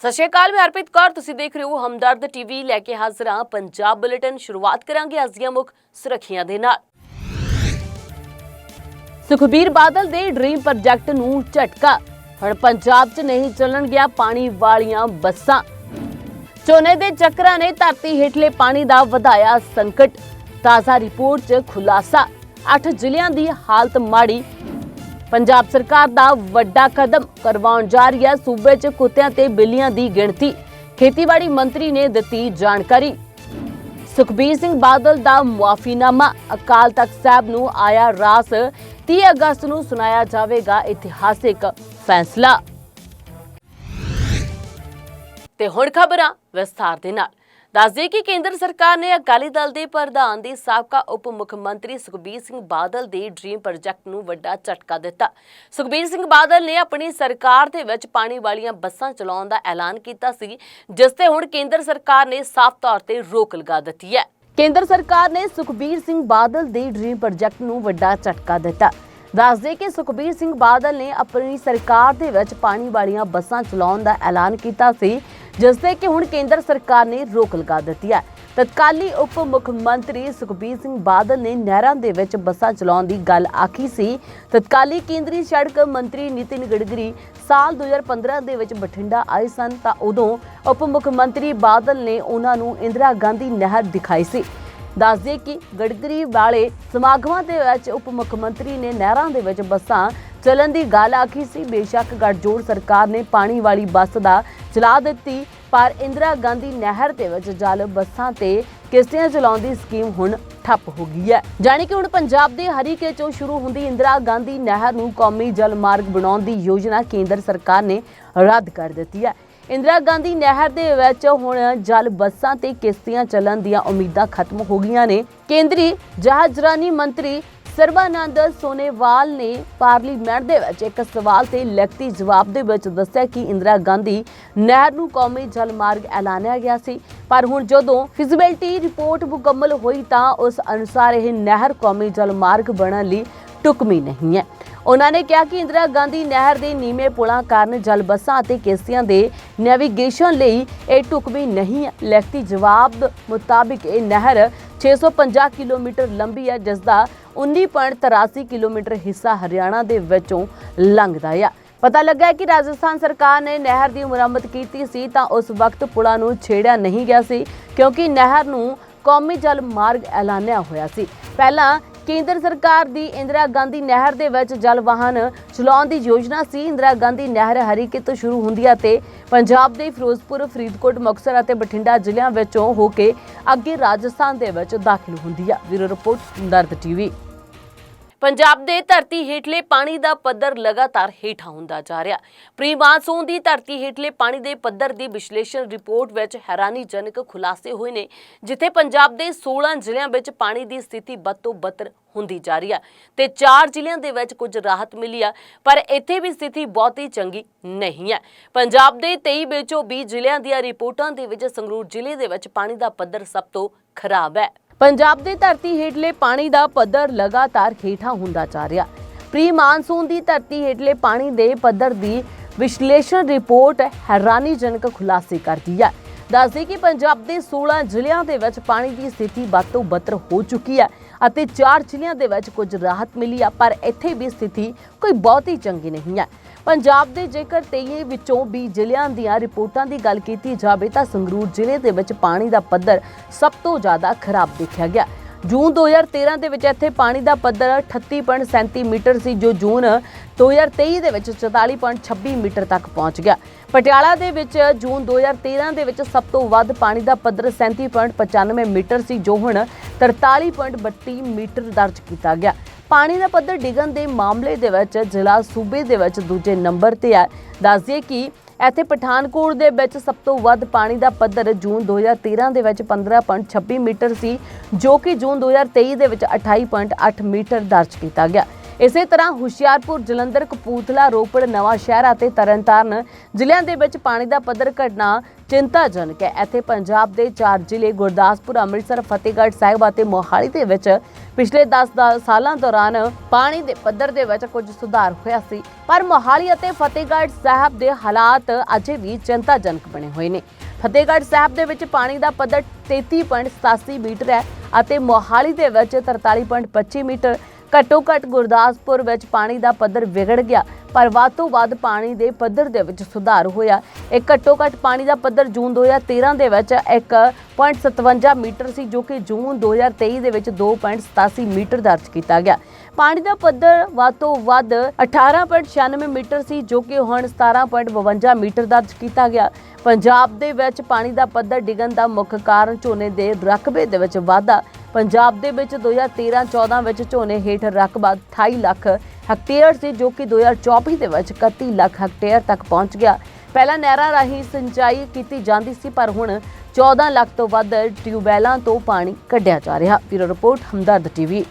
ਸਤਿ ਸ਼੍ਰੀ ਅਕਾਲ, ਮੈਂ ਹਰਪ੍ਰੀਤ ਕੌਰ। ਤੁਸੀਂ ਦੇਖ ਰਹੇ ਹੋ ਹਮਦਰਦ ਟੀਵੀ। ਲੈ ਕੇ ਹਾਜ਼ਰ ਹਾਂ ਪੰਜਾਬ ਬੁਲੇਟਿਨ। ਸ਼ੁਰੂਆਤ ਕਰਾਂਗੇ ਅੱਜ ਦੀਆਂ ਮੁੱਖ ਸੁਰਖੀਆਂ ਦੇ ਨਾਲ। ਸੁਖਬੀਰ ਬਾਦਲ ਦੇ ਡ੍ਰੀਮ ਪ੍ਰੋਜੈਕਟ ਨੂੰ ਝਟਕਾ। ਹੁਣ ਪੰਜਾਬ 'ਚ ਨਹੀਂ ਚੱਲਣ ਗਿਆ ਪਾਣੀ ਵਾਲੀਆਂ ਬੱਸਾਂ। ਝੋਨੇ ਦੇ ਚੱਕਰਾਂ ਨੇ ਧਰਤੀ ਹੇਠਲੇ ਪਾਣੀ ਦਾ ਵਧਾਇਆ ਸੰਕਟ। ਤਾਜ਼ਾ ਰਿਪੋਰਟ 'ਚ ਖੁਲਾਸਾ। 8 ਜ਼ਿਲ੍ਹਿਆਂ ਦੀ ਹਾਲਤ ਮਾੜੀ। ਪੰਜਾਬ ਸਰਕਾਰ ਦਾ ਵੱਡਾ ਕਦਮ ਕਰਵਾਉਣ ਜਾ ਰਹੀ ਹੈ। ਸੂਬੇ 'ਚ ਕੁੱਤਿਆਂ ਤੇ ਬਿੱਲੀਆਂ ਦੀ ਗਿਣਤੀ ਖੇਤੀਬਾੜੀ ਮੰਤਰੀ ਨੇ ਦਿੱਤੀ ਜਾਣਕਾਰੀ। ਸੁਖਬੀਰ ਸਿੰਘ ਬਾਦਲ ਦਾ ਮੁਆਫੀਨਾਮਾ ਅਕਾਲ ਤਖਤ ਸਾਹਿਬ ਨੂੰ ਆਇਆ ਰਾਸ। 30 ਅਗਸਤ ਨੂੰ ਸੁਣਾਇਆ ਜਾਵੇਗਾ ਇਤਿਹਾਸਿਕ ਫੈਸਲਾ। ਤੇ ਹੁਣ ਖਬਰਾਂ ਵਿਸਥਾਰ ਦੇ ਨਾਲ। ਦੱਸਦੇ ਕਿ ਕੇਂਦਰ ਸਰਕਾਰ ਨੇ ਅਕਾਲੀ ਦਲ ਦੇ ਪ੍ਰਧਾਨ ਦੇ ਸਾਬਕਾ ਉਪ ਮੁੱਖ ਮੰਤਰੀ ਸੁਖਬੀਰ ਸਿੰਘ ਬਾਦਲ ਦੇ ਡ੍ਰੀਮ ਪ੍ਰੋਜੈਕਟ ਨੂੰ ਵੱਡਾ ਝਟਕਾ ਦਿੱਤਾ। ਸੁਖਬੀਰ ਸਿੰਘ ਬਾਦਲ ਨੇ ਆਪਣੀ ਸਰਕਾਰ ਦੇ ਵਿੱਚ ਪਾਣੀ ਵਾਲੀਆਂ ਬੱਸਾਂ ਚਲਾਉਣ ਦਾ ਐਲਾਨ ਕੀਤਾ ਸੀ, ਜਿਸ ਤੇ ਹੁਣ ਕੇਂਦਰ ਸਰਕਾਰ ਨੇ ਸਾਫ਼ ਤੌਰ ਤੇ ਰੋਕ ਲਗਾ ਦਿੱਤੀ ਹੈ। ਕੇਂਦਰ ਸਰਕਾਰ ਨੇ ਸੁਖਬੀਰ ਸਿੰਘ ਬਾਦਲ ਦੇ ਡ੍ਰੀਮ ਪ੍ਰੋਜੈਕਟ ਨੂੰ ਵੱਡਾ ਝਟਕਾ ਦਿੱਤਾ। ਦੱਸਦੇ ਕਿ ਸੁਖਬੀਰ ਸਿੰਘ ਬਾਦਲ ਨੇ ਆਪਣੀ ਸਰਕਾਰ ਦੇ ਵਿੱਚ ਪਾਣੀ ਵਾਲੀਆਂ ਬੱਸਾਂ ਚਲਾਉਣ ਦਾ ਐਲਾਨ ਕੀਤਾ ਸੀ ਜਿਸ ਤੇ ਕਿ ਹੁਣ ਕੇਂਦਰ ਸਰਕਾਰ ਨੇ ਰੋਕ ਲਗਾ ਦਿੱਤੀ ਹੈ। ਤਤਕਾਲੀ ਉਪ ਮੁੱਖ ਮੰਤਰੀ ਸੁਖਬੀਰ ਸਿੰਘ ਬਾਦਲ ਨੇ ਨਹਿਰਾਂ ਦੇ ਵਿੱਚ ਬੱਸਾਂ ਚਲਾਉਣ ਦੀ ਗੱਲ ਆਖੀ ਸੀ। ਤਤਕਾਲੀ ਕੇਂਦਰੀ ਸੜਕ ਮੰਤਰੀ ਨਿਤਿਨ ਗਡਕਰੀ ਸਾਲ 2015 ਦੇ ਵਿੱਚ ਬਠਿੰਡਾ ਆਏ ਸਨ ਤਾਂ ਉਦੋਂ ਉਪ ਮੁੱਖ ਮੰਤਰੀ ਬਾਦਲ ਨੇ ਉਹਨਾਂ ਨੂੰ ਇੰਦਰਾ ਗਾਂਧੀ ਨਹਿਰ ਦਿਖਾਈ ਸੀ। ਦੱਸਦੇ ਕਿ ਗਡਕਰੀ ਵਾਲੇ ਸਮਾਗਮਾਂ ਦੇ ਵਿੱਚ ਉਪ ਮੁੱਖ ਮੰਤਰੀ ਨੇ ਨਹਿਰਾਂ ਦੇ ਵਿੱਚ ਬੱਸਾਂ ਚੱਲਣ ਦੀ ਗੱਲ ਆਖੀ ਸੀ। ਬੇਸ਼ੱਕ ਗੱਠਜੋੜ ਸਰਕਾਰ ਨੇ ਪਾਣੀ ਵਾਲੀ ਬੱਸ ਦਾ ਚਲਾ ਦਿੱਤੀ, ਪਰ ਇੰਦਰਾ ਗਾਂਧੀ ਨਹਿਰ ਦੇ ਵਿੱਚ ਜਲ ਬੱਸਾਂ ਤੇ ਕਿਸ਼ਤੀਆਂ ਚਲਾਉਣ ਦੀ ਸਕੀਮ ਹੁਣ ਠੱਪ ਹੋ ਗਈ ਹੈ। ਜਾਣੀ ਕਿ ਹੁਣ ਪੰਜਾਬ ਦੇ ਹਰੀਕੇ ਚੋਂ ਸ਼ੁਰੂ ਹੁੰਦੀ ਇੰਦਰਾ ਗਾਂਧੀ ਨਹਿਰ ਨੂੰ ਕੌਮੀ ਜਲ ਮਾਰਗ ਬਣਾਉਣ ਦੀ ਯੋਜਨਾ ਕੇਂਦਰ ਸਰਕਾਰ ਨੇ ਰੱਦ ਕਰ ਦਿੱਤੀ ਹੈ। ਇੰਦਰਾ ਗਾਂਧੀ ਨਹਿਰ ਦੇ ਵਿੱਚ ਹੁਣ ਜਲ ਬੱਸਾਂ ਤੇ ਕਿਸ਼ਤੀਆਂ ਚੱਲਣ ਦੀਆਂ ਉਮੀਦਾਂ ਖਤਮ ਹੋ ਗਈਆਂ ਨੇ। ਕੇਂਦਰੀ ਜਹਾਜ਼ਰਾਨੀ ਮੰਤਰੀ ਸਰਬਾਨੰਦ ਸੋਨੇਵਾਲ ਨੇ ਪਾਰਲੀਮੈਂਟ ਦੇ ਵਿੱਚ ਇੱਕ ਸਵਾਲ ਤੇ ਲਿਖਤੀ ਜਵਾਬ ਦੇ ਵਿੱਚ ਦੱਸਿਆ ਕਿ ਇੰਦਰਾ ਗਾਂਧੀ ਨਹਿਰ ਨੂੰ ਕੌਮੀ ਜਲ ਮਾਰਗ ਐਲਾਨਿਆ ਗਿਆ ਸੀ। ਪਰ ਹੁਣ ਜਦੋਂ ਫਿਜ਼ੀਬਿਲਟੀ ਰਿਪੋਰਟ ਮੁਕੰਮਲ ਹੋਈ ਤਾਂ ਉਸ ਅਨੁਸਾਰ ਇਹ ਨਹਿਰ ਕੌਮੀ ਜਲ ਮਾਰਗ ਬਣਨ ਲਈ ਟੁਕਮੀ ਨਹੀਂ ਹੈ। ਉਹਨਾਂ ਨੇ ਕਿਹਾ ਕਿ ਇੰਦਰਾ ਗਾਂਧੀ ਨਹਿਰ ਦੇ ਨੀਵੇਂ ਪੁਲਾਂ ਕਾਰਨ ਜਲ ਬੱਸਾਂ ਅਤੇ ਕਿਸ਼ਤੀਆਂ ਦੇ ਨੈਵੀਗੇਸ਼ਨ ਲਈ ਇਹ ਟੁਕਮੀ ਨਹੀਂ ਹੈ। ਲਿਖਤੀ ਜਵਾਬ ਮੁਤਾਬਿਕ ਇਹ ਨਹਿਰ 650 ਕਿਲੋਮੀਟਰ ਲੰਬੀ ਹੈ ਜਿਸ ਦਾ 19.83 ਕਿਲੋਮੀਟਰ ਹਿੱਸਾ ਹਰਿਆਣਾ ਦੇ ਵਿੱਚੋਂ ਲੰਘਦਾ ਆ। ਪਤਾ ਲੱਗਾ ਹੈ ਕਿ ਰਾਜਸਥਾਨ ਸਰਕਾਰ ਨੇ ਨਹਿਰ ਦੀ ਮੁਰੰਮਤ ਕੀਤੀ ਸੀ ਤਾਂ ਉਸ ਵਕਤ ਪੁਲਾਂ ਨੂੰ ਛੇੜਿਆ ਨਹੀਂ ਗਿਆ ਸੀ, ਕਿਉਂਕਿ ਨਹਿਰ ਨੂੰ ਕੌਮੀ ਜਲ ਮਾਰਗ ਐਲਾਨਿਆ ਹੋਇਆ ਸੀ। ਪਹਿਲਾਂ ਕੇਂਦਰ ਸਰਕਾਰ ਦੀ ਇੰਦਰਾ ਗਾਂਧੀ ਨਹਿਰ ਦੇ ਵਿੱਚ ਜਲ ਵਾਹਨ ਚਲਾਉਣ ਦੀ ਯੋਜਨਾ ਸੀ। ਇੰਦਰਾ ਗਾਂਧੀ ਨਹਿਰ ਹਰੀਕੇ ਤੋਂ ਸ਼ੁਰੂ ਹੁੰਦੀ ਹੈ ਤੇ ਪੰਜਾਬ ਦੇ ਫਿਰੋਜ਼ਪੁਰ, ਫਰੀਦਕੋਟ, ਮੁਕਤਸਰ ਅਤੇ ਬਠਿੰਡਾ ਜ਼ਿਲ੍ਹਿਆਂ ਵਿੱਚੋਂ ਹੋ ਕੇ ਅੱਗੇ ਰਾਜਸਥਾਨ ਦੇ ਵਿੱਚ ਦਾਖਲ ਹੁੰਦੀ ਹੈ ਬਿਊਰੋ ਰਿਪੋਰਟ ਦਰਦ ਟੀਵੀ। ਪੰਜਾਬ ਦੇ ਧਰਤੀ ਹੇਠਲੇ ਪਾਣੀ ਦਾ ਪੱਧਰ ਲਗਾਤਾਰ ਹੇਠਾਂ ਹੁੰਦਾ ਜਾ ਰਿਹਾ। ਪ੍ਰੀ ਮਾਨਸੂਨ ਦੀ ਧਰਤੀ ਹੇਠਲੇ ਪਾਣੀ ਦੇ ਪੱਧਰ ਦੀ ਵਿਸ਼ਲੇਸ਼ਣ ਰਿਪੋਰਟ ਵਿੱਚ ਹੈਰਾਨੀਜਨਕ ਖੁਲਾਸੇ ਹੋਏ ਨੇ, ਜਿੱਥੇ ਪੰਜਾਬ ਦੇ 16 ਜ਼ਿਲ੍ਹਿਆਂ ਵਿੱਚ ਪਾਣੀ ਦੀ ਸਥਿਤੀ ਬਦ ਤੋਂ ਬਦਤਰ ਹੁੰਦੀ ਜਾ ਰਹੀ ਹੈ ਤੇ 4 ਜ਼ਿਲ੍ਹਿਆਂ ਦੇ ਵਿੱਚ ਕੁਝ ਰਾਹਤ ਮਿਲੀ ਆ, ਪਰ ਇੱਥੇ ਵੀ ਸਥਿਤੀ ਬਹੁਤੀ ਚੰਗੀ ਨਹੀਂ ਹੈ ਪੰਜਾਬ ਦੇ 23 ਵਿੱਚੋਂ 20 ਜ਼ਿਲ੍ਹਿਆਂ ਦੀਆਂ ਰਿਪੋਰਟਾਂ ਦੇ ਵਿੱਚ ਸੰਗਰੂਰ ਜ਼ਿਲ੍ਹੇ ਦੇ ਵਿੱਚ ਪਾਣੀ ਦਾ ਪੱਧਰ ਸਭ ਤੋਂ ਖਰਾਬ ਹੈ। ਪੰਜਾਬ ਦੇ ਧਰਤੀ ਹੇਠਲੇ ਪਾਣੀ ਦਾ ਪੱਧਰ ਲਗਾਤਾਰ ਹੇਠਾਂ ਹੁੰਦਾ ਜਾ ਰਿਹਾ। ਪ੍ਰੀ ਮਾਨਸੂਨ ਦੀ ਧਰਤੀ ਹੇਠਲੇ ਪਾਣੀ ਦੇ ਪੱਧਰ ਦੀ ਵਿਸ਼ਲੇਸ਼ਣ ਰਿਪੋਰਟ ਹੈਰਾਨੀਜਨਕ ਖੁਲਾਸੇ ਕਰਦੀ ਹੈ। ਦੱਸਦੇ ਕਿ ਪੰਜਾਬ ਦੇ 16 ਜ਼ਿਲ੍ਹਿਆਂ ਦੇ ਵਿੱਚ ਪਾਣੀ ਦੀ ਸਥਿਤੀ ਵੱਧ ਤੋਂ ਬੱਤਰ ਹੋ ਚੁੱਕੀ ਹੈ ਅਤੇ 4 ਜ਼ਿਲ੍ਹਿਆਂ ਦੇ ਵਿੱਚ ਕੁਝ ਰਾਹਤ ਮਿਲੀ ਆ ਪਰ ਇੱਥੇ ਵੀ ਸਥਿਤੀ ਕੋਈ ਬਹੁਤੀ ਚੰਗੀ ਨਹੀਂ ਹੈ। ਪੰਜਾਬ ਦੇ ਜੇਕਰ 23 ਵਿੱਚੋਂ 20 ਜ਼ਿਲ੍ਹਿਆਂ ਦੀਆਂ ਰਿਪੋਰਟਾਂ ਦੀ ਗੱਲ ਕੀਤੀ ਜਾਵੇ ਤਾਂ ਸੰਗਰੂਰ ਜ਼ਿਲ੍ਹੇ ਦੇ ਵਿੱਚ ਪਾਣੀ ਦਾ ਪੱਧਰ ਸਭ ਤੋਂ ਜ਼ਿਆਦਾ ਖਰਾਬ ਦੇਖਿਆ ਗਿਆ। ਜੂਨ 2013 ਦੇ ਵਿੱਚ ਇੱਥੇ ਪਾਣੀ ਦਾ ਪੱਧਰ 38.37 ਮੀਟਰ ਸੀ, ਜੋ ਜੂਨ 2023 ਦੇ ਵਿੱਚ 44.26 ਮੀਟਰ ਤੱਕ ਪਹੁੰਚ ਗਿਆ। ਪਟਿਆਲਾ ਦੇ ਵਿੱਚ ਜੂਨ 2013 ਦੇ ਵਿੱਚ ਸਭ ਤੋਂ ਵੱਧ ਪਾਣੀ ਦਾ ਪੱਧਰ 37.95 ਮੀਟਰ ਸੀ, ਜੋ ਹੁਣ 43.32 ਮੀਟਰ ਦਰਜ ਕੀਤਾ ਗਿਆ। ਪਾਣੀ ਦਾ ਪੱਧਰ ਡਿੱਗਣ ਦੇ ਮਾਮਲੇ ਦੇ ਵਿੱਚ ਜ਼ਿਲ੍ਹਾ ਸੂਬੇ ਦੇ ਵਿੱਚ ਦੂਜੇ ਨੰਬਰ ਤੇ ਹੈ। ਦੱਸਦੀਏ ਕਿ ਇੱਥੇ ਪਠਾਨਕੋਟ ਦੇ ਵਿੱਚ ਸਭ ਤੋਂ ਵੱਧ ਪਾਣੀ ਦਾ ਪੱਧਰ ਜੂਨ 2013 ਦੇ ਵਿੱਚ 15.26 ਮੀਟਰ ਸੀ, ਜੋ ਕਿ ਜੂਨ 2023 ਦੇ ਵਿੱਚ 28.8 ਮੀਟਰ ਦਰਜ ਕੀਤਾ ਗਿਆ। ਇਸੇ ਤਰ੍ਹਾਂ ਹੁਸ਼ਿਆਰਪੁਰ, ਜਲੰਧਰ, ਕਪੂਰਥਲਾ, ਰੋਪੜ, ਨਵਾਂ ਸ਼ਹਿਰ ਅਤੇ ਤਰਨਤਾਰਨ ਜ਼ਿਲ੍ਹਿਆਂ ਦੇ ਵਿੱਚ ਪਾਣੀ ਦਾ ਪੱਧਰ ਘਟਣਾ ਚਿੰਤਾਜਨਕ ਹੈ। ਇੱਥੇ ਪੰਜਾਬ ਦੇ ਚਾਰ ਜ਼ਿਲ੍ਹੇ ਗੁਰਦਾਸਪੁਰ, ਅੰਮ੍ਰਿਤਸਰ, ਫਤਿਹਗੜ੍ਹ ਸਾਹਿਬ ਅਤੇ ਮੋਹਾਲੀ ਦੇ ਵਿੱਚ ਪਿਛਲੇ 10 ਦਾ- ਸਾਲਾਂ ਦੌਰਾਨ ਪਾਣੀ ਦੇ ਪੱਧਰ ਦੇ ਵਿੱਚ ਕੁਝ ਸੁਧਾਰ ਹੋਇਆ ਸੀ। ਪਰ ਮੋਹਾਲੀ ਅਤੇ ਫਤਿਹਗੜ੍ਹ ਸਾਹਿਬ ਦੇ ਹਾਲਾਤ ਅਜੇ ਵੀ ਚਿੰਤਾਜਨਕ ਬਣੇ ਹੋਏ ਨੇ। ਫਤਿਹਗੜ੍ਹ ਸਾਹਿਬ ਦੇ ਵਿੱਚ ਪਾਣੀ ਦਾ ਪੱਧਰ 33.87 ਮੀਟਰ ਹੈ ਅਤੇ ਮੋਹਾਲੀ ਦੇ ਵਿੱਚ 43.25 ਮੀਟਰ ਘੱਟੋ ਘੱਟ ਗੁਰਦਾਸਪੁਰ ਵਿੱਚ ਪਾਣੀ ਦਾ ਪੱਧਰ ਵਿਗੜ ਗਿਆ। ਪਰ ਵੱਧ ਤੋਂ ਵੱਧ ਪਾਣੀ ਦੇ ਪੱਧਰ ਦੇ ਵਿੱਚ ਸੁਧਾਰ ਹੋਇਆ। ਇਹ ਘੱਟੋ ਘੱਟ ਪਾਣੀ ਦਾ ਪੱਧਰ ਜੂਨ 2013 ਦੇ ਵਿੱਚ 1.57 ਮੀਟਰ ਸੀ, ਜੋ ਕਿ ਜੂਨ 2023 ਦੇ ਵਿੱਚ 2.87 ਮੀਟਰ ਦਰਜ ਕੀਤਾ ਗਿਆ। ਪਾਣੀ ਦਾ ਪੱਧਰ ਵੱਧ ਤੋਂ ਵੱਧ 18.96 ਮੀਟਰ ਸੀ, ਜੋ ਕਿ ਹੁਣ 17.52 ਮੀਟਰ ਦਰਜ ਕੀਤਾ ਗਿਆ। ਪੰਜਾਬ ਦੇ ਵਿੱਚ ਪਾਣੀ ਦਾ ਪੱਧਰ ਡਿੱਗਣ ਦਾ ਮੁੱਖ ਕਾਰਨ ਝੋਨੇ ਦੇ ਰਕਬੇ ਦੇ ਵਿੱਚ ਵਾਧਾ। ਪੰਜਾਬ ਦੇ ਵਿੱਚ 2013-14 ਵਿੱਚ ਝੋਨੇ ਹੇਠ ਰਕਬਾ 28 ਲੱਖ ਹੈਕਟੇਅਰ ਸੀ ਜੋ ਕਿ 2024 ਦੇ ਵਿੱਚ 31 ਲੱਖ ਹੈਕਟੇਅਰ ਤੱਕ ਪਹੁੰਚ ਗਿਆ। ਪਹਿਲਾਂ ਨਹਿਰਾਂ ਰਾਹੀਂ ਸਿੰਚਾਈ ਕੀਤੀ ਜਾਂਦੀ ਸੀ, ਪਰ ਹੁਣ 14 ਲੱਖ ਤੋਂ ਵੱਧ ਟਿਊਬਵੈਲਾਂ ਤੋਂ ਪਾਣੀ ਕੱਢਿਆ ਜਾ ਰਿਹਾ। Bureau report, Hamdard TV.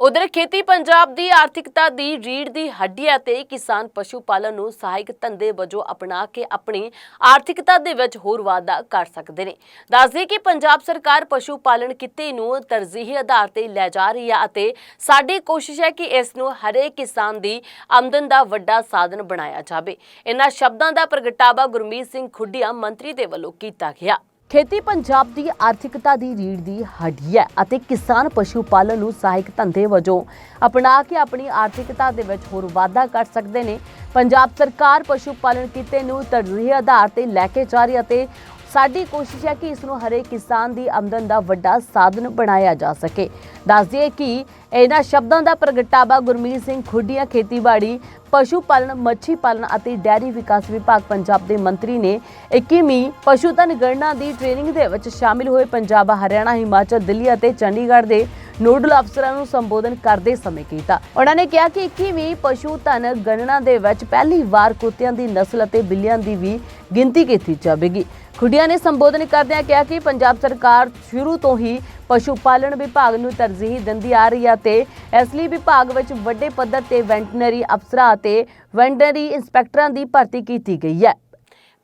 ਉਧਰ ਖੇਤੀ ਪੰਜਾਬ ਦੀ ਆਰਥਿਕਤਾ ਦੀ ਰੀੜ ਦੀ ਹੱਡੀ ਹੈ ਤੇ ਕਿਸਾਨ ਪਸ਼ੂ ਪਾਲਣ ਨੂੰ ਸਹਾਇਕ ਧੰਦੇ ਵਜੋਂ ਅਪਣਾ ਕੇ ਆਪਣੀ ਆਰਥਿਕਤਾ ਦੇ ਵਿੱਚ ਹੋਰ ਵਾਧਾ ਕਰ ਸਕਦੇ ਨੇ। ਦੱਸਦੇ ਕਿ ਪੰਜਾਬ ਸਰਕਾਰ ਪਸ਼ੂ ਪਾਲਣ ਕਿੱਤੇ ਨੂੰ ਤਰਜੀਹੀ ਆਧਾਰ ਤੇ ਲੈ ਜਾ ਰਹੀ ਹੈ ਅਤੇ ਸਾਡੀ ਕੋਸ਼ਿਸ਼ ਹੈ ਕਿ ਇਸ ਨੂੰ ਹਰੇਕ ਕਿਸਾਨ ਦੀ ਆਮਦਨ ਦਾ ਵੱਡਾ ਸਾਧਨ ਬਣਾਇਆ ਜਾਵੇ। ਇਹਨਾਂ ਸ਼ਬਦਾਂ ਦਾ ਪ੍ਰਗਟਾਵਾ ਗੁਰਮੀਤ ਸਿੰਘ ਖੁੱਡੀਆ ਮੰਤਰੀ ਦੇ ਵੱਲੋਂ ਕੀਤਾ ਗਿਆ। ਖੇਤੀ ਪੰਜਾਬ ਦੀ ਆਰਥਿਕਤਾ ਦੀ ਰੀੜ ਦੀ ਹੱਡੀ ਹੈ ਅਤੇ ਕਿਸਾਨ ਪਸ਼ੂ ਪਾਲਣ ਨੂੰ ਸਹਾਇਕ ਧੰਦੇ ਵਜੋਂ ਅਪਣਾ ਕੇ ਆਪਣੀ ਆਰਥਿਕਤਾ ਦੇ ਵਿੱਚ ਹੋਰ ਵਾਧਾ ਕਰ ਸਕਦੇ ਨੇ। ਪੰਜਾਬ ਸਰਕਾਰ ਪਸ਼ੂ ਪਾਲਣ ਕਿੱਤੇ ਨੂੰ ਤਰਜੀਹ ਆਧਾਰ ਤੇ ਲੈ ਕੇ ਜਾ ਰਹੀ ਅਤੇ ਸਾਡੀ ਕੋਸ਼ਿਸ਼ ਹੈ ਕਿ ਇਸ ਨੂੰ ਹਰੇਕ ਕਿਸਾਨ ਦੀ ਆਮਦਨ ਦਾ ਵੱਡਾ ਸਾਧਨ ਬਣਾਇਆ ਜਾ ਸਕੇ। ਦੱਸ ਦਈਏ ਕਿ ਇਹਨਾਂ ਸ਼ਬਦਾਂ ਦਾ ਪ੍ਰਗਟਾਵਾ ਗੁਰਮੀਤ ਸਿੰਘ ਖੁੱਡੀਆਂ, ਖੇਤੀਬਾੜੀ ਪਸ਼ੂ ਪਾਲਣ ਮੱਛੀ ਪਾਲਣ ਅਤੇ ਡੈਰੀ ਵਿਕਾਸ ਵਿਭਾਗ ਪੰਜਾਬ ਦੇ ਮੰਤਰੀ ਨੇ 21ਵੀਂ ਪਸ਼ੂ ਧਨ ਗਣਨਾ ਦੀ ਟ੍ਰੇਨਿੰਗ ਦੇ ਵਿੱਚ ਸ਼ਾਮਿਲ ਹੋਏ ਪੰਜਾਬ, ਹਰਿਆਣਾ, ਹਿਮਾਚਲ, ਦਿੱਲੀ ਅਤੇ ਚੰਡੀਗੜ੍ਹ ਦੇ ਨੋਡਲ ਅਫਸਰਾਂ ਨੂੰ ਸੰਬੋਧਨ ਕਰਦੇ ਸਮੇਂ ਕੀਤਾ। ਉਹਨਾਂ ਨੇ ਕਿਹਾ ਕਿ 21ਵੀਂ ਪਸ਼ੂ ਧਨ ਗਣਨਾ ਦੇ ਵਿੱਚ ਪਹਿਲੀ ਵਾਰ ਕੁੱਤਿਆਂ ਦੀ ਨਸਲ ਅਤੇ ਬਿੱਲੀਆਂ ਦੀ ਵੀ ਗਿਣਤੀ ਕੀਤੀ ਜਾਵੇਗੀ। ਖੁੱਡੀਆਂ ਨੇ ਸੰਬੋਧਨ ਕਰਦਿਆਂ ਕਿਹਾ ਕਿ ਪੰਜਾਬ ਸਰਕਾਰ ਸ਼ੁਰੂ ਤੋਂ ਹੀ ਪਸ਼ੂ ਪਾਲਣ ਵਿਭਾਗ ਨੂੰ ਤਰਜੀਹ ਦਿੰਦੀ ਆ ਰਹੀ ਹੈ ਤੇ ਇਸ ਲਈ ਵਿਭਾਗ ਵਿੱਚ ਵੱਡੇ ਪੱਧਰ ਤੇ ਵੈਟਰਨਰੀ ਅਫਸਰਾਂ ਅਤੇ ਵੈਂਟਨਰੀ ਇੰਸਪੈਕਟਰਾਂ ਦੀ ਭਰਤੀ ਕੀਤੀ ਗਈ ਹੈ।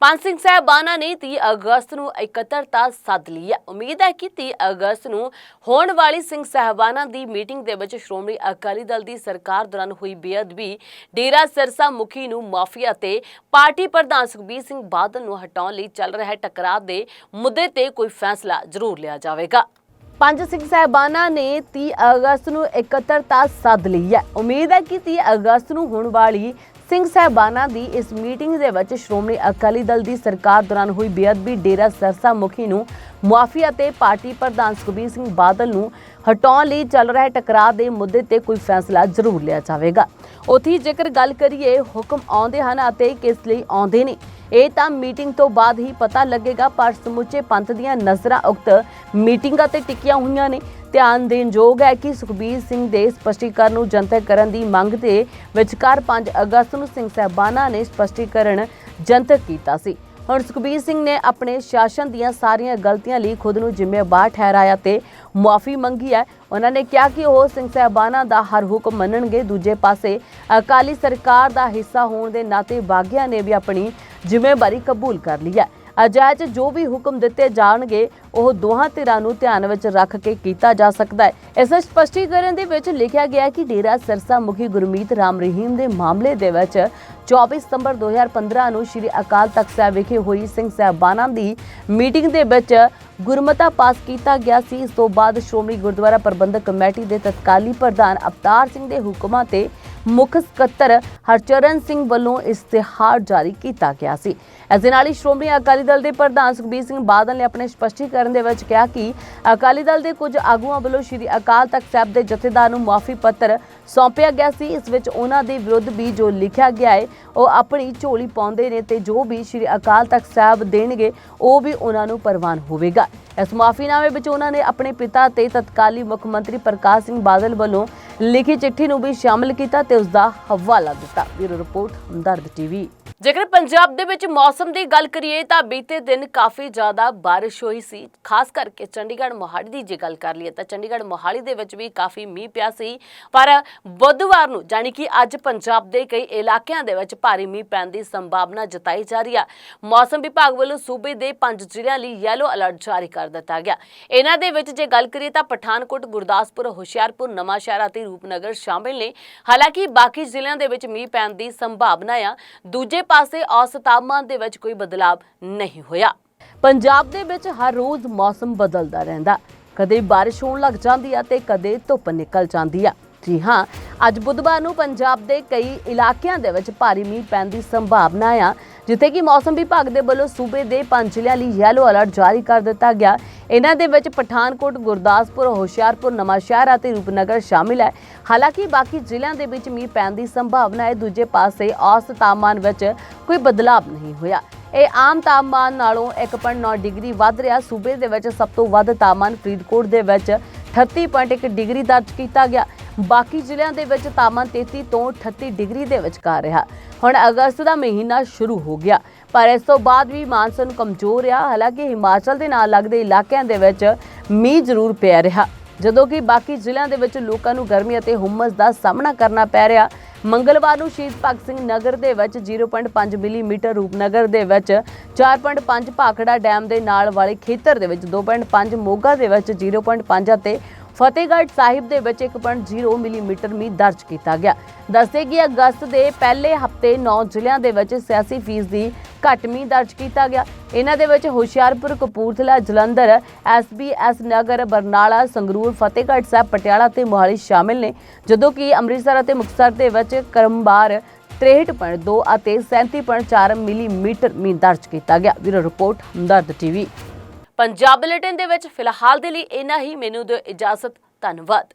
ਪੰਜ ਸਿੰਘ ਸਾਹਿਬਾਨਾ ਨੇ 30 ਅਗਸਤ ਨੂੰ ਇਕੱਤਰਤਾ ਸੱਦ ਲਈ ਹੈ। ਉਮੀਦ ਹੈ ਕਿ 30 ਅਗਸਤ ਨੂੰ ਹੋਣ ਵਾਲੀ ਸਿੰਘ ਸਾਹਿਬਾਨਾਂ ਦੀ ਮੀਟਿੰਗ ਦੇ ਵਿੱਚ ਸ਼੍ਰੋਮਣੀ ਅਕਾਲੀ ਦਲ ਦੀ ਸਰਕਾਰ ਦੌਰਾਨ ਹੋਈ ਬੇਅਦਬੀ, ਡੇਰਾ ਸਿਰਸਾ ਮੁਖੀ ਨੂੰ ਮਾਫੀਆ ਤੇ ਪਾਰਟੀ ਪ੍ਰਧਾਨ ਸੁਖਬੀਰ ਸਿੰਘ ਬਾਦਲ ਨੂੰ ਹਟਾਉਣ ਲਈ ਚੱਲ ਰਿਹਾ ਟਕਰਾਅ ਦੇ ਮੁੱਦੇ ਤੇ ਕੋਈ ਫੈਸਲਾ ਜ਼ਰੂਰ ਲਿਆ ਜਾਵੇਗਾ। ਪੰਜ ਸਿੰਘ ਸਾਹਿਬਾਨਾ ਨੇ 30 ਅਗਸਤ ਨੂੰ ਇਕੱਤਰਤਾ ਸੱਦ ਲਈ ਹੈ। ਉਮੀਦ ਹੈ ਕਿ 30 ਅਗਸਤ ਨੂੰ ਹੋਣ ਵਾਲੀ ਸਿੰਘ ਸਾਹਿਬਾਨਾ ਦੀ ਇਸ ਮੀਟਿੰਗ ਦੇ ਵਿੱਚ ਸ਼੍ਰੋਮਣੀ ਅਕਾਲੀ ਦਲ ਦੀ ਸਰਕਾਰ ਦੌਰਾਨ ਹੋਈ ਬੇਅਦਬੀ, ਡੇਰਾ ਸਰਸਾ ਮੁਖੀ ਨੂੰ ਮੁਆਫੀ ਅਤੇ ਪਾਰਟੀ ਪ੍ਰਧਾਨ ਸੁਖਬੀਰ ਸਿੰਘ ਬਾਦਲ ਨੂੰ ਹਟਾਉਣ ਲਈ ਚੱਲ ਰਿਹਾ ਟਕਰਾਅ ਦੇ ਮੁੱਦੇ ਤੇ ਕੋਈ ਫੈਸਲਾ ਜ਼ਰੂਰ ਲਿਆ ਜਾਵੇਗਾ। ਉਥੀ ਜੇਕਰ ਗੱਲ ਕਰੀਏ, ਹੁਕਮ ਆਉਂਦੇ ਹਨ ਅਤੇ ਕਿਸ ਲਈ ਆਉਂਦੇ ਨੇ? ਇਹ ਤਾਂ ਮੀਟਿੰਗ ਤੋਂ ਬਾਅਦ ਹੀ ਪਤਾ ਲੱਗੇਗਾ, ਪਰ ਸਮੁੱਚੇ ਪੰਥ ਦੀਆਂ ਨਜ਼ਰਾਂ ਉਕਤ ਮੀਟਿੰਗਾਂ ਤੇ ਟਿਕੀਆਂ ਹੋਈਆਂ ਨੇ। ਧਿਆਨ ਦੇਣ ਯੋਗ ਹੈ ਕਿ ਸੁਖਬੀਰ ਸਿੰਘ ਦੇ ਸਪਸ਼ਟੀਕਰਨ ਨੂੰ ਜਨਤਕ ਕਰਨ ਦੀ ਮੰਗ ਤੇ ਵਿਚਕਾਰ 5 ਅਗਸਤ ਨੂੰ ਸਿੰਘ ਸਾਹਿਬਾਨਾ ਨੇ ਸਪਸ਼ਟੀਕਰਨ ਜਨਤਕ ਕੀਤਾ ਸੀ। ਹੁਣ ਸੁਖਬੀਰ ਸਿੰਘ ਨੇ ਆਪਣੇ ਸ਼ਾਸਨ ਦੀਆਂ ਸਾਰੀਆਂ ਗਲਤੀਆਂ ਲਈ ਖੁਦ ਨੂੰ ਜ਼ਿੰਮੇਵਾਰ ਠਹਿਰਾਇਆ ਤੇ ਮੁਆਫੀ ਮੰਗੀ ਹੈ। ਉਹਨਾਂ ਨੇ ਕਿਹਾ ਕਿ ਉਹ ਸਿੰਘ ਸਾਹਿਬਾਨਾ ਦਾ ਹਰ ਹੁਕਮ ਮੰਨਣਗੇ। ਦੂਜੇ ਪਾਸੇ, ਅਕਾਲੀ ਸਰਕਾਰ ਦਾ ਹਿੱਸਾ ਹੋਣ ਦੇ ਨਾਤੇ ਬਾਗੀਆਂ ਨੇ ਵੀ ਆਪਣੀ ਜ਼ਿੰਮੇਵਾਰੀ ਕਬੂਲ ਕਰ ਲਈ ਹੈ। ਅਜਾਇਜ਼ ਜੋ ਵੀ ਹੁਕਮ ਦਿੱਤੇ ਜਾਣਗੇ, ਉਹ ਦੋਹਾਂ ਧਿਰਾਂ ਨੂੰ ਧਿਆਨ ਵਿੱਚ ਰੱਖ ਕੇ ਕੀਤਾ ਜਾ ਸਕਦਾ ਹੈ। ਇਸ ਸਪਸ਼ਟੀਕਰਨ ਦੇ ਵਿੱਚ ਲਿਖਿਆ ਗਿਆ ਕਿ ਡੇਰਾ ਸਿਰਸਾ ਮੁਖੀ ਗੁਰਮੀਤ ਰਾਮ ਰਹੀਮ ਦੇ ਮਾਮਲੇ ਦੇ ਵਿੱਚ 24 ਸਤੰਬਰ 2015 ਨੂੰ ਸ੍ਰੀ ਅਕਾਲ ਤਖਤ ਸਾਹਿਬ ਵਿਖੇ ਹੋਈ ਸਿੰਘ ਸਾਹਿਬਾਨਾਂ ਦੀ ਮੀਟਿੰਗ ਦੇ ਵਿੱਚ ਗੁਰਮਤਾ ਪਾਸ ਕੀਤਾ ਗਿਆ ਸੀ। ਇਸ ਤੋਂ ਬਾਅਦ ਸ਼੍ਰੋਮਣੀ ਗੁਰਦੁਆਰਾ ਪ੍ਰਬੰਧਕ ਕਮੇਟੀ ਦੇ ਤਤਕਾਲੀ ਪ੍ਰਧਾਨ ਅਵਤਾਰ ਸਿੰਘ ਦੇ ਹੁਕਮਾਂ ਤੇ ਮੁੱਖ ਸਕੱਤਰ ਹਰਚਰਨ ਸਿੰਘ ਵੱਲੋਂ ਇਸ਼ਤਿਹਾਰ ਜਾਰੀ ਕੀਤਾ ਗਿਆ ਸੀ। ਇਸ ਦੇ ਨਾਲ ਹੀ ਸ਼੍ਰੋਮਣੀ ਅਕਾਲੀ ਦਲ ਦੇ ਪ੍ਰਧਾਨ ਸੁਖਬੀਰ ਸਿੰਘ ਬਾਦਲ ਨੇ ਆਪਣੇ ਸਪਸ਼ਟੀਕਰਨ ਦੇ ਵਿੱਚ ਕਿਹਾ ਕਿ ਅਕਾਲੀ ਦਲ ਦੇ ਕੁਝ ਆਗੂਆਂ ਵੱਲੋਂ ਸ਼੍ਰੀ ਅਕਾਲ ਤਖਤ ਸਾਹਿਬ ਦੇ ਜਥੇਦਾਰ ਨੂੰ ਮਾਫੀ ਪੱਤਰ ਸੌਂਪਿਆ ਗਿਆ ਸੀ। ਇਸ ਵਿੱਚ ਉਹਨਾਂ ਦੇ ਵਿਰੁੱਧ ਵੀ ਜੋ ਲਿਖਿਆ ਗਿਆ ਹੈ, ਉਹ ਆਪਣੀ ਝੋਲੀ ਪਾਉਂਦੇ ਨੇ ਤੇ ਜੋ ਵੀ ਸ਼੍ਰੀ ਅਕਾਲ ਤਖਤ ਸਾਹਿਬ ਦੇਣਗੇ, ਉਹ ਵੀ ਉਹਨਾਂ ਨੂੰ ਪ੍ਰਵਾਨ ਹੋਵੇਗਾ। ਇਸ ਮਾਫੀਨਾਮੇ ਵਿੱਚ ਉਹਨਾਂ ਨੇ ਆਪਣੇ ਪਿਤਾ ਤੇ ਤਤਕਾਲੀ ਮੁੱਖ ਮੰਤਰੀ ਪ੍ਰਕਾਸ਼ ਸਿੰਘ ਬਾਦਲ ਵੱਲੋਂ ਲਿਖੀ ਚਿੱਠੀ ਨੂੰ ਵੀ ਸ਼ਾਮਲ ਕੀਤਾ ਤੇ ਉਸ ਦਾ ਹਵਾਲਾ ਦਿੱਤਾ। Bureau report, Hamdard TV. ਜੇਕਰ ਪੰਜਾਬ ਦੇ ਵਿੱਚ ਮੌਸਮ ਦੀ ਗੱਲ ਕਰੀਏ ਤਾਂ ਬੀਤੇ ਦਿਨ ਕਾਫੀ ਜ਼ਿਆਦਾ ਬਾਰਿਸ਼ ਹੋਈ ਸੀ। ਖਾਸ ਕਰਕੇ ਚੰਡੀਗੜ੍ਹ ਮੋਹਾਲੀ ਦੀ ਜੇ ਗੱਲ ਕਰ ਲਈਏ ਤਾਂ ਚੰਡੀਗੜ੍ਹ ਮੋਹਾਲੀ ਦੇ ਵਿੱਚ ਵੀ ਕਾਫੀ ਮੀਂਹ ਪਿਆ ਸੀ। ਪਰ ਬੁੱਧਵਾਰ ਨੂੰ ਯਾਨੀ ਕਿ ਅੱਜ ਪੰਜਾਬ ਦੇ ਕਈ ਇਲਾਕਿਆਂ ਦੇ ਵਿੱਚ ਭਾਰੀ ਮੀਂਹ ਪੈਣ ਦੀ ਸੰਭਾਵਨਾ ਜਤਾਈ ਜਾ ਰਹੀ ਆ। ਮੌਸਮ ਵਿਭਾਗ ਵੱਲੋਂ ਸੂਬੇ ਦੇ ਪੰਜ ਜ਼ਿਲ੍ਹਿਆਂ ਲਈ ਯੈਲੋ ਅਲਰਟ ਜਾਰੀ ਕਰ ਦਿੱਤਾ ਗਿਆ। ਇਹਨਾਂ ਦੇ ਵਿੱਚ ਜੇ ਗੱਲ ਕਰੀਏ ਤਾਂ ਪਠਾਨਕੋਟ, ਗੁਰਦਾਸਪੁਰ, ਹੁਸ਼ਿਆਰਪੁਰ ਨਵਾਂਸ਼ਹਿਰ ਅਤੇ ਰੂਪਨਗਰ ਸ਼ਾਮਿਲ ਨੇ। ਹਾਲਾਂਕਿ ਬਾਕੀ ਜ਼ਿਲ੍ਹਿਆਂ ਦੇ ਵਿੱਚ ਮੀਂਹ ਪੈਣ ਦੀ ਸੰਭਾਵਨਾ ਆ। ਦੂਜੇ ਪਾਸੇ ਔਸਤ ਤਾਪਮਾਨ ਦੇ ਵਿੱਚ ਕੋਈ ਬਦਲਾਅ ਨਹੀਂ ਹੋਇਆ। ਪੰਜਾਬ ਦੇ ਵਿੱਚ ਹਰ ਰੋਜ਼ ਮੌਸਮ ਬਦਲਦਾ ਰਹਿੰਦਾ। ਕਦੇ ਬਾਰਿਸ਼ ਹੋਣ ਲੱਗ ਜਾਂਦੀ ਆ ਤੇ ਕਦੇ ਧੁੱਪ ਨਿਕਲ ਜਾਂਦੀ ਆ। ਜੀ ਹਾਂ, ਅੱਜ ਬੁੱਧਵਾਰ ਨੂੰ ਪੰਜਾਬ ਦੇ ਕਈ ਇਲਾਕਿਆਂ ਦੇ ਵਿੱਚ ਭਾਰੀ ਮੀਂਹ ਪੈਣ ਦੀ ਸੰਭਾਵਨਾ ਆ, ਜਿੱਥੇ ਕਿ ਮੌਸਮ ਵਿਭਾਗ ਦੇ ਵੱਲੋਂ ਸੂਬੇ ਦੇ ਪੰਜ ਜ਼ਿਲ੍ਹਿਆਂ ਲਈ ਯੈਲੋ ਅਲਰਟ ਜਾਰੀ ਕਰ ਦਿੱਤਾ ਗਿਆ। ਇਹਨਾਂ ਦੇ ਵਿੱਚ ਪਠਾਨਕੋਟ, ਗੁਰਦਾਸਪੁਰ, ਹੁਸ਼ਿਆਰਪੁਰ, ਨਵਾਂਸ਼ਹਿਰ ਅਤੇ ਰੂਪਨਗਰ ਸ਼ਾਮਿਲ ਹੈ। ਹਾਲਾਂਕਿ ਬਾਕੀ ਜ਼ਿਲ੍ਹਿਆਂ ਦੇ ਵਿੱਚ ਮੀਂਹ ਪੈਣ ਦੀ ਸੰਭਾਵਨਾ ਹੈ, ਦੂਜੇ ਪਾਸੇ ਔਸਤ ਤਾਪਮਾਨ ਵਿੱਚ ਕੋਈ ਬਦਲਾਅ ਨਹੀਂ ਹੋਇਆ। ਇਹ ਆਮ ਤਾਪਮਾਨ ਨਾਲੋਂ 1.9 ਡਿਗਰੀ ਵੱਧ ਰਿਹਾ। ਸੂਬੇ ਦੇ ਵਿੱਚ ਸਭ ਤੋਂ ਵੱਧ ਤਾਪਮਾਨ ਫਰੀਦਕੋਟ ਦੇ ਵਿੱਚ 38.1 ਡਿਗਰੀ ਦਰਜ ਕੀਤਾ ਗਿਆ। ਬਾਕੀ ਜ਼ਿਲ੍ਹਿਆਂ ਦੇ ਵਿੱਚ ਤਾਪਮਾਨ 33 ਤੋਂ 38 ਡਿਗਰੀ ਦੇ ਵਿਚਕਾਰ ਰਿਹਾ। ਹੁਣ ਅਗਸਤ ਦਾ ਮਹੀਨਾ ਸ਼ੁਰੂ ਹੋ ਗਿਆ, ਪਰ ਇਸ ਤੋਂ ਬਾਅਦ ਵੀ ਮਾਨਸੂਨ ਕਮਜ਼ੋਰ ਰਿਹਾ, ਹਾਲਾਂਕਿ ਹਿਮਾਚਲ ਦੇ ਨਾਲ ਲੱਗਦੇ ਇਲਾਕਿਆਂ ਦੇ ਵਿੱਚ ਮੀਂਹ ਜ਼ਰੂਰ ਪੈ ਰਿਹਾ। ਜਦੋਂ ਕਿ ਬਾਕੀ ਜ਼ਿਲ੍ਹਿਆਂ ਦੇ ਵਿੱਚ ਲੋਕਾਂ ਨੂੰ ਗਰਮੀ ਅਤੇ ਹੁਮਸ ਦਾ ਸਾਹਮਣਾ ਕਰਨਾ ਪੈ ਰਿਹਾ। ਮੰਗਲਵਾਰ ਨੂੰ ਸ਼ਹੀਦ ਭਗਤ ਸਿੰਘ ਨਗਰ ਦੇ ਵਿੱਚ 0.5 ਮਿਲੀਮੀਟਰ ਰੂਪਨਗਰ ਦੇ ਵਿੱਚ 4.5 ਭਾਖੜਾ ਡੈਮ ਦੇ ਨਾਲ ਵਾਲੇ ਖੇਤਰ ਦੇ ਵਿੱਚ 2.5 ਮੋਗਾ ਦੇ ਵਿੱਚ 0.5 ਅਤੇ ਫਤਿਹਗੜ੍ਹ ਸਾਹਿਬ ਦੇ ਵਿੱਚ 1.0 ਮਿਲੀਮੀਟਰ ਮੀਂਹ ਦਰਜ ਕੀਤਾ ਗਿਆ। ਦੱਸਦੇ ਕਿ ਅਗਸਤ ਦੇ ਪਹਿਲੇ ਹਫ਼ਤੇ 9 ਜ਼ਿਲ੍ਹਿਆਂ ਦੇ ਵਿੱਚ 86 ਫੀਸਦੀ ਘੱਟ ਮੀਂਹ ਦਰਜ ਕੀਤਾ ਗਿਆ। ਇਹਨਾਂ ਦੇ ਵਿੱਚ ਹੁਸ਼ਿਆਰਪੁਰ, ਕਪੂਰਥਲਾ, ਜਲੰਧਰ ਐਸਬੀਐਸ ਨਗਰ, ਬਰਨਾਲਾ, ਸੰਗਰੂਰ, ਫਤਿਹਗੜ੍ਹ ਸਾਹਿਬ, ਪਟਿਆਲਾ ਤੇ ਮੋਹਾਲੀ ਸ਼ਾਮਿਲ ਨੇ, ਜਦੋਂ ਕਿ ਅੰਮ੍ਰਿਤਸਰ ਅਤੇ ਮੁਕਤਸਰ ਦੇ ਵਿੱਚ ਕਰਮਬਾਰ 63.2 ਅਤੇ 37.4 ਮਿਲੀਮੀਟਰ ਮੀਂਹ ਦਰਜ ਕੀਤਾ ਗਿਆ। Bureau report Hamdard TV. Punjab bulletin ਦੇ ਵਿੱਚ ਫਿਲਹਾਲ ਦੇ ਲਈ ਇੰਨਾ ਹੀ। ਮੈਨੂੰ ਦਿਓ ਇਜਾਜ਼ਤ। ਧੰਨਵਾਦ।